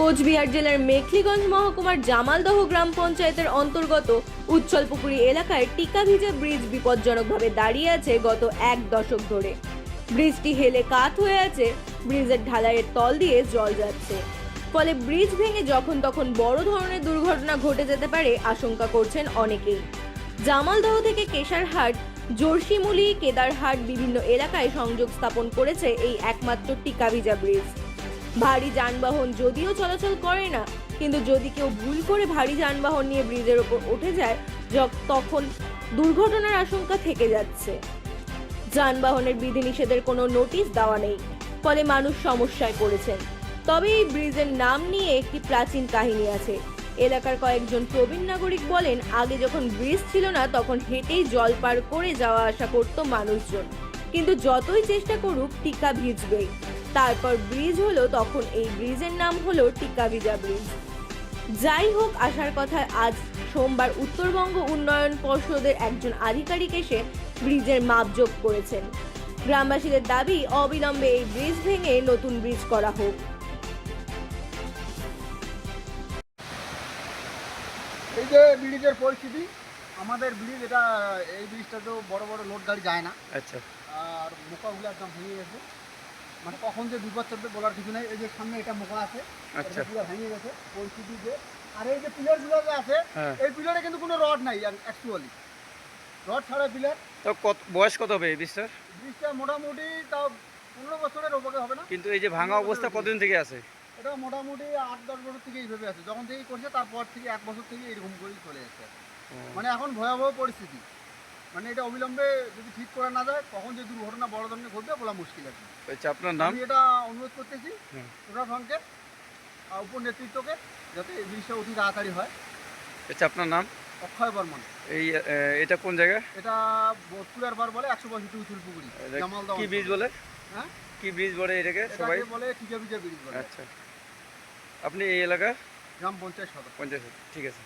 কোচবিহার জেলার মেখলিগঞ্জ মহকুমার জামালদহ গ্রাম পঞ্চায়েতের অন্তর্গত উচ্ছলপুকুরি এলাকায় টিকাভিজা ব্রিজ বিপজ্জনকভাবে দাঁড়িয়ে আছে গত এক দশক ধরে। ব্রিজটি হেলে কাত হয়ে আছে, ব্রিজের ঢালাইয়ের তল দিয়ে জল যাচ্ছে। ফলে ব্রিজ ভেঙে যখন তখন বড় ধরনের দুর্ঘটনা ঘটে যেতে পারে আশঙ্কা করছেন অনেকেই। জামালদহ থেকে কেশারহাট, জোরশিমুলি, কেদারহাট বিভিন্ন এলাকায় সংযোগ স্থাপন করেছে এই একমাত্র টিকাভিজা ব্রিজ। ভারী যানবাহন যদিও চলাচল করে না, কিন্তু যদি কেউ ভুল করে ভারী যানবাহন নিয়ে ব্রিজের ওপর উঠে যায় তখন দুর্ঘটনার আশঙ্কা থেকে যাচ্ছে। যানবাহনের বিধিনিষেধের কোনো নোটিশ দেওয়া নেই, ফলে মানুষ সমস্যায় পড়েছেন। তবে এই ব্রিজের নাম নিয়ে একটি প্রাচীন কাহিনী আছে। এলাকার কয়েকজন প্রবীণ নাগরিক বলেন, আগে যখন ব্রিজ ছিল না, তখন হেঁটেই জল পার করে যাওয়া আসা করত মানুষজন। কিন্তু যতই চেষ্টা করুক, টিকা ভিজবেই। তারপর ব্রিজ হলো তখন এই ব্রিজের নাম হলো টিকাভিজা ব্রিজ যাই হোক আসার কথা আজ সোমবার উত্তরবঙ্গ উন্নয়ন পর্ষদের একজন আধিকারিক এসে ব্রিজের মাপযোগ করেছেন। গ্রামবাসীদের দাবি অবিলম্বে এই ব্রিজ ভেঙে নতুন ব্রিজ করা হোক। এই যে ব্রিজের পরিস্থিতি আমাদের ব্রিজ এটা এই ব্রিজটা তো বড় বড় লোড গাড়ি যায় না। আচ্ছা। আর মোকাগুলো একদম ভেঙে গেছে। মানে কখন যে বিপদ চলবে বলার কিছু নেই। এই যে সামনে এটা মোকা আছে আচ্ছা। পুরো ভেঙে গেছে পরিস্থিতি যে আর এই যে পিলারগুলো যে আছে হ্যাঁ। এই পিলারে কিন্তু কোনো রড নাই অ্যাকচুয়ালি রড ছাড়া পিলার। তো কত বয়স কত হবে এই ব্রিজটার? ব্রিজটা মোটামুটি তাও পনেরো বছরের ওপরে হবে না। কিন্তু এই যে ভাঙা অবস্থা কতদিন থেকে আছে? এটা মোটামুটি আট দশ বছর থেকে এইভাবে আছে। যখন থেকে করছে তারপর থেকে এক বছর থেকে এরকম করেই চলে যাচ্ছে মানে এখন ভয়াবহ পরিস্থিতি। মানে এটা অবিলম্বে যদি ঠিক করা না যায় কখন যে দুর্ঘটনা বড় ধরনের ঘটবে বলা মুশকিল আছে আচ্ছা আপনার নাম? আমি এটা অনুরোধ করতেছি প্রশাসনকে আর উপর নেতৃত্বকে যাতে এই জিনিসটা অতি তাড়াতাড়ি হয়। আচ্ছা আপনার নাম? অক্ষয় বর্মন। এই এটা কোন জায়গা? এটা বোধপুরের বার বলে একশো পঁয়ষট্টি উচুল পুকুরি জামালদা কি ব্রিজ বলে? হ্যাঁ? কি ব্রিজ বলে এটাকে সবাই? বলে টিকা বিজা ব্রিজ বলে। আচ্ছা। আপনি এই এলাকার? গ্রাম পঞ্চায়েত সদর। পঞ্চায়েত ঠিক আছে।